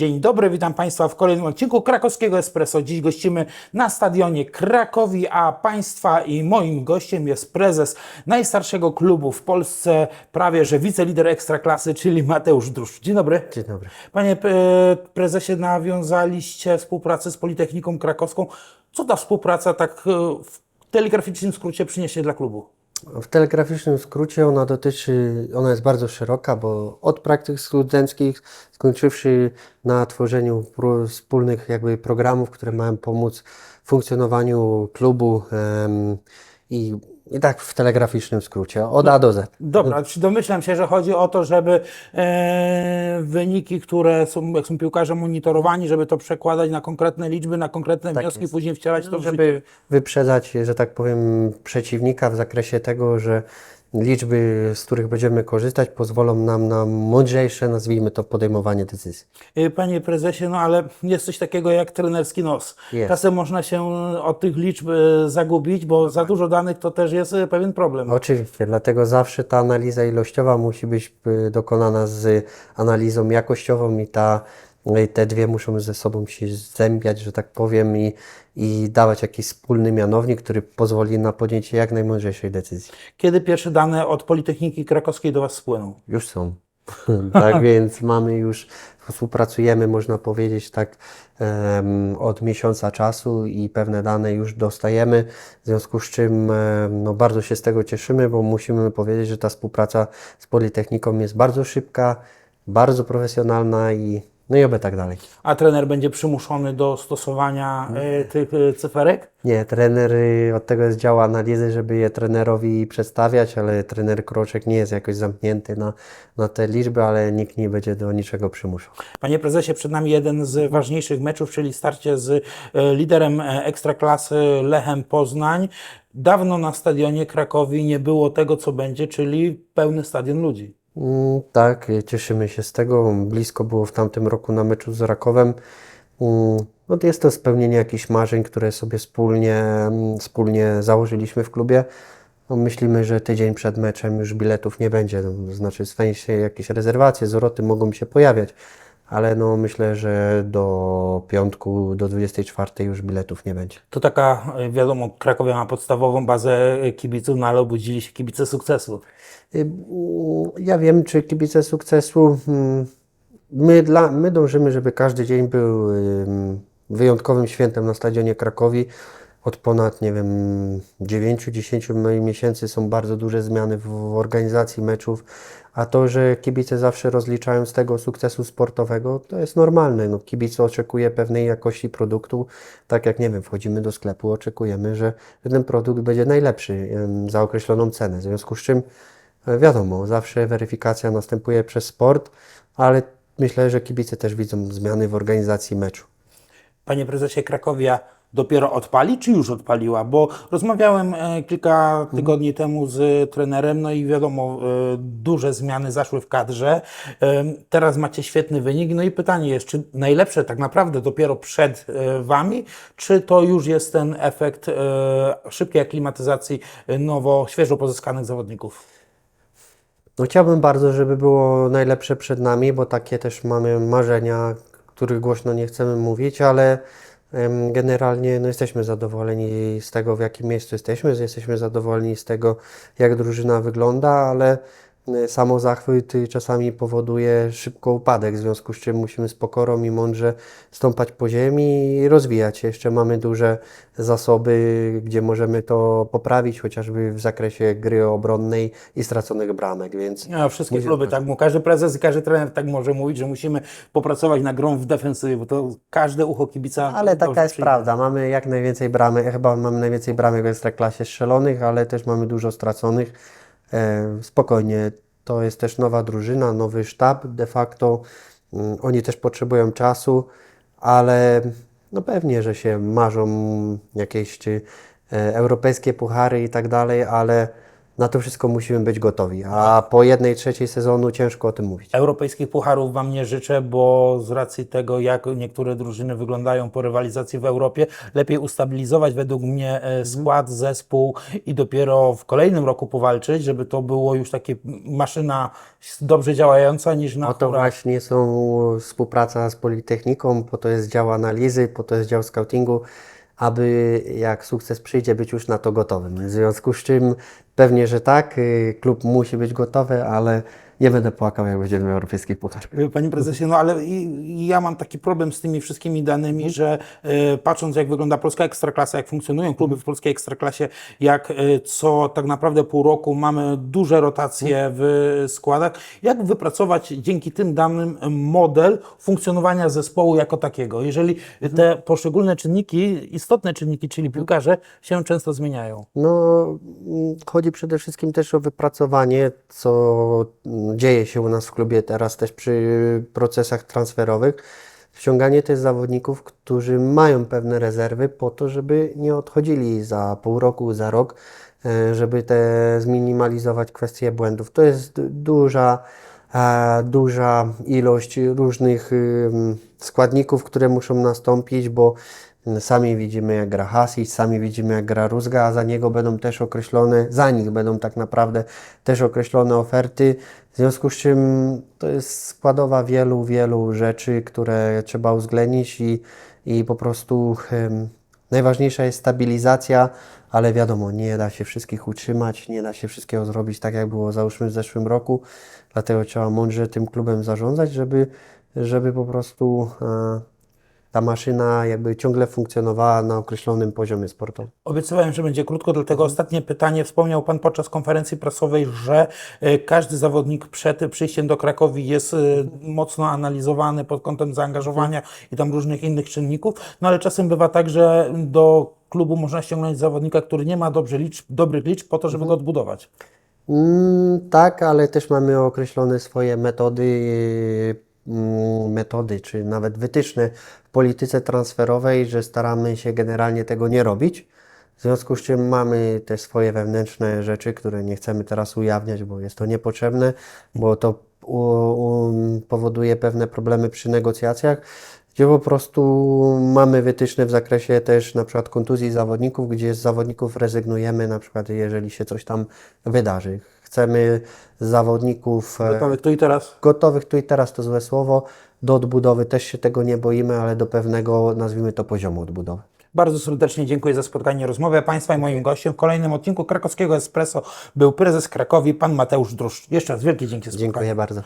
Dzień dobry, witam Państwa w kolejnym odcinku Krakowskiego Espresso. Dziś gościmy na stadionie Krakowi, a Państwa i moim gościem jest prezes najstarszego klubu w Polsce, prawie że wicelider Ekstraklasy, czyli Mateusz Drusz. Dzień dobry. Dzień dobry. Panie e, prezesie, nawiązaliście współpracę z Politechniką Krakowską. Co ta współpraca tak e, w telegraficznym skrócie przyniesie dla klubu? W telegraficznym skrócie ona dotyczy, ona jest bardzo szeroka, bo od praktyk studenckich, skończywszy na tworzeniu pro, wspólnych jakby programów, które mają pomóc w funkcjonowaniu klubu em, i, i tak w telegraficznym skrócie, od A do Z. Dobra, domyślam się, że chodzi o to, żeby e, wyniki, które są, jak są piłkarze monitorowani, żeby to przekładać na konkretne liczby, na konkretne Tak wnioski, jest. później wcielać to w życie. żeby wyprzedzać, że tak powiem, przeciwnika w zakresie tego, że liczby, z których będziemy korzystać, pozwolą nam na mądrzejsze, nazwijmy to, podejmowanie decyzji. E, Panie prezesie, no ale jest coś takiego jak trenerski nos. Jest. Czasem można się od tych liczb e, zagubić, bo za dużo danych to też jest e, pewien problem. Oczywiście, dlatego zawsze ta analiza ilościowa musi być y, dokonana z analizą jakościową i ta, te dwie muszą ze sobą się zębiać, że tak powiem, i, i dawać jakiś wspólny mianownik, który pozwoli na podjęcie jak najmądrzejszej decyzji. Kiedy pierwsze dane od Politechniki Krakowskiej do Was spłyną? Już są. tak więc mamy już, współpracujemy, można powiedzieć, tak em, od miesiąca czasu i pewne dane już dostajemy, w związku z czym em, no, bardzo się z tego cieszymy, bo musimy powiedzieć, że ta współpraca z Politechniką jest bardzo szybka, bardzo profesjonalna i no i oby tak dalej. A trener będzie przymuszony do stosowania e, tych e, cyferek? Nie, trener y, od tego jest dział analizy, żeby je trenerowi przedstawiać, ale trener Kroczek nie jest jakoś zamknięty na, na te liczby, ale nikt nie będzie do niczego przymuszał. Panie prezesie, przed nami jeden z ważniejszych meczów, czyli starcie z e, liderem e, ekstraklasy Lechem Poznań. Dawno na stadionie Krakowi nie było tego, co będzie, czyli pełny stadion ludzi. Tak, cieszymy się z tego. Blisko było w tamtym roku na meczu z Rakowem. No jest to spełnienie jakichś marzeń, które sobie wspólnie, mm, wspólnie założyliśmy w klubie. No myślimy, że tydzień przed meczem już biletów nie będzie. To znaczy, w sensie jakieś rezerwacje, zwroty mogą się pojawiać, ale no myślę, że do piątku, do 24 już biletów nie będzie. To taka, e, wiadomo, Krakowie ma podstawową bazę e, kibiców, no ale obudzili się kibice sukcesu. Y, Ja wiem, czy kibice sukcesu. mm, My, dla, my dążymy, żeby każdy dzień był ym, wyjątkowym świętem na stadionie Krakowi. Od ponad, nie wiem, 9-10 miesięcy są bardzo duże zmiany w, organizacji meczów, a to, że kibice zawsze rozliczają z tego sukcesu sportowego, to jest normalne. No, kibic oczekuje pewnej jakości produktu, tak jak, nie wiem, wchodzimy do sklepu, oczekujemy, że ten produkt będzie najlepszy za określoną cenę. W związku z czym E, Wiadomo, zawsze weryfikacja następuje przez sport, ale myślę, że kibice też widzą zmiany w organizacji meczu. Panie prezesie, Krakowia dopiero odpali, czy już odpaliła? Bo rozmawiałem e, kilka tygodni temu z trenerem, no i wiadomo, e, duże zmiany zaszły w kadrze. E, Teraz macie świetny wynik, no i pytanie jest, czy najlepsze tak naprawdę dopiero przed Wami, czy to już jest ten efekt szybkiej aklimatyzacji nowo, świeżo pozyskanych zawodników? No chciałbym bardzo, żeby było najlepsze przed nami, bo takie też mamy marzenia, których głośno nie chcemy mówić, ale generalnie no, jesteśmy zadowoleni z tego, w jakim miejscu jesteśmy, jesteśmy zadowoleni z tego, jak drużyna wygląda, ale y, czasami powoduje szybko upadek, w związku z czym musimy z pokorą i mądrze stąpać po ziemi i rozwijać się. Jeszcze mamy duże zasoby, gdzie możemy to poprawić, chociażby w zakresie gry obronnej i straconych bramek, więc Ja, wszystkie Mówię, kluby tak. Każdy prezes i każdy trener tak może mówić, że musimy popracować na grą w defensywie, bo to każde ucho kibica. Ale taka jest prawda. Mamy jak najwięcej bramek, chyba mamy najwięcej bramek w Ekstraklasie strzelonych, ale też mamy dużo straconych. E, spokojnie, to jest też nowa drużyna, nowy sztab de facto. Mm, Oni też potrzebują czasu, ale no pewnie, że się marzą jakieś e, europejskie puchary i tak dalej, ale na to wszystko musimy być gotowi. A po jednej trzeciej sezonu ciężko o tym mówić. Europejskich pucharów Wam nie życzę, bo z racji tego, jak niektóre drużyny wyglądają po rywalizacji w Europie, lepiej ustabilizować według mnie e, skład, zespół i dopiero w kolejnym roku powalczyć, żeby to było już takie maszyna dobrze działająca niż na O to hura. właśnie są współpraca z Politechniką, po to jest dział analizy, po to jest dział scoutingu, aby jak sukces przyjdzie, być już na to gotowym. W związku z czym pewnie, że tak, y, klub musi być gotowy, ale nie będę płakał, jak będziemy w europejskich pucharach. Panie prezesie, no ale ja mam taki problem z tymi wszystkimi danymi, że e, patrząc jak wygląda polska ekstraklasa, jak funkcjonują kluby w polskiej ekstraklasie, jak co tak naprawdę pół roku mamy duże rotacje w składach, jak wypracować dzięki tym danym model funkcjonowania zespołu jako takiego, jeżeli te poszczególne czynniki, istotne czynniki, czyli piłkarze się często zmieniają. No, mm, chodzi przede wszystkim też o wypracowanie, co dzieje się u nas w klubie teraz też przy procesach transferowych. Ściąganie też zawodników, którzy mają pewne rezerwy po to, żeby nie odchodzili za pół roku, za rok, e, żeby te zminimalizować kwestie błędów. To jest du- duża, e, duża ilość różnych składników, które muszą nastąpić, bo Sami widzimy, jak gra Hasic, sami widzimy, jak gra Rózga, a za niego będą też określone, za nich będą tak naprawdę też określone oferty. W związku z czym to jest składowa wielu, wielu rzeczy, które trzeba uwzględnić i, i po prostu em, najważniejsza jest stabilizacja, ale wiadomo, nie da się wszystkich utrzymać, nie da się wszystkiego zrobić tak, jak było załóżmy w zeszłym roku, dlatego trzeba mądrze tym klubem zarządzać, żeby, żeby po prostu e, ta maszyna jakby ciągle funkcjonowała na określonym poziomie sportowym. Obiecywałem, że będzie krótko, dlatego ostatnie pytanie. Wspomniał Pan podczas konferencji prasowej, że e, każdy zawodnik przed przyjściem do Krakowi jest e, mocno analizowany pod kątem zaangażowania i tam różnych innych czynników, no ale czasem bywa tak, że do klubu można ściągnąć zawodnika, który nie ma dobrze liczb, dobrych liczb po to, żeby go odbudować. Mm, tak, ale też mamy określone swoje metody, mm, metody, czy nawet wytyczne w polityce transferowej, że staramy się generalnie tego nie robić. W związku z czym mamy te swoje wewnętrzne rzeczy, które nie chcemy teraz ujawniać, bo jest to niepotrzebne, bo to powoduje pewne problemy przy negocjacjach, gdzie po prostu mamy wytyczne w zakresie też na przykład kontuzji zawodników, gdzie z zawodników rezygnujemy, na przykład jeżeli się coś tam wydarzy. Chcemy zawodników e, Gotowy tu i teraz. gotowych, tu i teraz to złe słowo, do odbudowy też się tego nie boimy, ale do pewnego, nazwijmy to, poziomu odbudowy. Bardzo serdecznie dziękuję za spotkanie, rozmowę Państwa i moim gościem w kolejnym odcinku Krakowskiego Espresso był prezes Krakowi, pan Mateusz Druszcz. Jeszcze raz wielkie dzięki za spotkanie. Dziękuję bardzo.